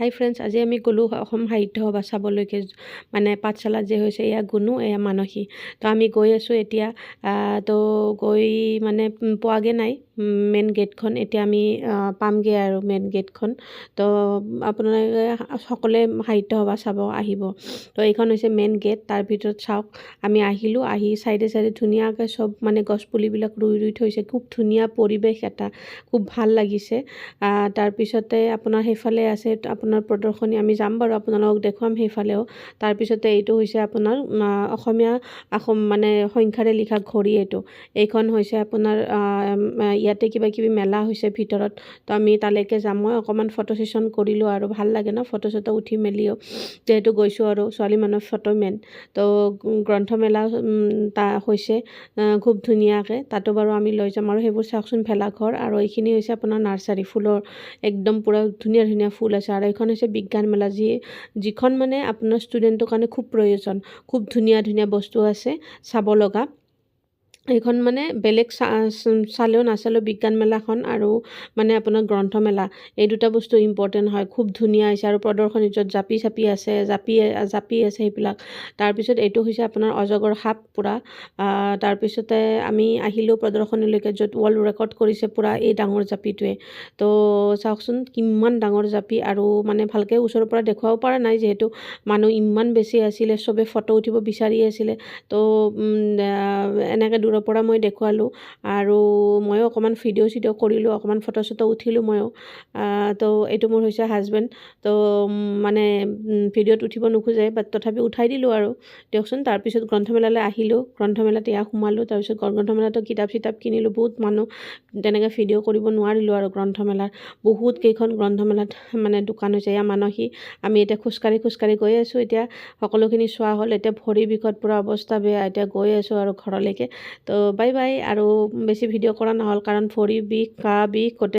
হাই friends আজি আমি গ'লোঁ অসম সাহিত্য সভা চাবলৈকে। মানে পাঠশালাত যে হৈছে এয়া গুণো এয়া মানসী। তো আমি গৈ আছোঁ এতিয়া তো গৈ মানে পোৱাগৈ নাই। মেইন গেটখন এতিয়া আমি পামগৈ আৰু মেইন গেটখন তো, আপোনালোকে সকলোৱে সাহিত্য সভা চাব, আহিব। তো, এইখন হৈছে মেইন গেট তাৰ ভিতৰত চাওক, আমি আহিলোঁ, আহি চাইডে চাইডে ধুনীয়াকৈ চব মানে গছপুলিবিলাক ৰুই ৰুই থৈছে। খুব ধুনীয়া পৰিৱেশ এটা, খুব ভালো লাগিছে। তাৰপিছতে আপোনাৰ সেইফালে আছে, আপোনাৰ প্ৰদৰ্শনী, আমি যাম বাৰু, আপোনালোকক দেখুৱাম সেইফালেও। তাৰপিছতে এইটো হৈছে আপোনাৰ অসমীয়া অসম মানে সংখ্যাৰে লিখা ঘড়ী এইটো। এইখন হৈছে আপোনাৰ ইয়াতে কিবা কিবি মেলা হৈছে ভিতৰত। তো আমি তালৈকে যাম। মই অকণমান ফটো ছেশ্যন কৰিলোঁ আৰু ভালো লাগে ন ফটো চটো উঠি মেলিও। যিহেতু গৈছোঁ আৰু, ছোৱালী মানুহৰ ফটো মেইন তো গ্ৰন্থমেলা তা, হৈছে খুব ধুনীয়াকৈ। তাতো বাৰু আমি লৈ যাম আৰু সেইবোৰ চাওকচোন ভেলাঘৰ। আৰু এইখিনি হৈছে আপোনাৰ নাৰ্চাৰী। ফুলৰ একদম পূৰা ধুনীয়া ধুনীয়া ফুল আছে। আৰু এইখন হৈছে বিজ্ঞান মেলা। যি, যিখন মানে আপোনাৰ ষ্টুডেণ্টৰ কাৰণে খুব প্ৰয়োজন। খুব ধুনীয়া ধুনীয়া বস্তু আছে। চাব লগা। এইখন মানে বেলেগ চা চালেও নাচালেও বিজ্ঞান মেলাখন আৰু মানে আপোনাৰ গ্ৰন্থমেলা। এই দুটা বস্তু ইম্পৰ্টেণ্ট হয়। খুব ধুনীয়া হৈছে আৰু প্ৰদৰ্শনী য'ত জাপি চাপি আছে জাপি জাপি আছে সেইবিলাক। তাৰপিছত এইটো হৈছে আপোনাৰ অজগৰ সাপ পূৰা। তাৰপিছতে আমি আহিলোঁ প্ৰদৰ্শনীলৈকে য'ত ৱৰ্ল্ড ৰেকৰ্ড কৰিছে পূৰা এই ডাঙৰ জাপিটোৱে। তো চাওকচোন কিমান ডাঙৰ জাপি আৰু মানে ভালকৈ ওচৰৰ পৰা দেখুৱাব পৰা নাই যিহেতু মানুহ ইমান বেছি আছিলে চবে ফটো উঠিব বিচাৰি আছিলে। তো এনেকৈ দূৰৰ পৰা মই দেখুৱালোঁ আৰু ময়ো অকণমান ভিডিঅ' চিডিঅ' কৰিলোঁ অকণমান ফটো চটো উঠিলোঁ ময়ো। তো এইটো মোৰ হৈছে হাজবেণ্ড। তো মানে ভিডিঅ'ত উঠিব নোখোজে বাট তথাপি উঠাই দিলোঁ আৰু। দিয়কচোন তাৰপিছত গ্ৰন্থমেলালৈ আহিলোঁ। গ্ৰন্থমেলাত এয়া সোমালোঁ তাৰপিছত গ্ৰন্থমেলাতো কিতাপ চিতাপ কিনিলোঁ বহুত মানুহ তেনেকৈ ভিডিঅ' কৰিব নোৱাৰিলোঁ আৰু গ্ৰন্থমেলাত বহুত কেইখন গ্ৰন্থমেলাত মানে দোকান হৈছে এয়া মানসী। আমি এতিয়া খোজকাঢ়ি খোজকাঢ়ি গৈ আছোঁ। এতিয়া সকলোখিনি চোৱা হ'ল এতিয়া ভৰি বিষত পূৰা অৱস্থা বেয়া এতিয়া গৈ আছোঁ আৰু ঘৰলৈকে। তো বাই বাই আৰু বেছি ভিডিঅ' কৰা নহ'ল কাৰণ ভৰি বিষ গা বিষ গোটেই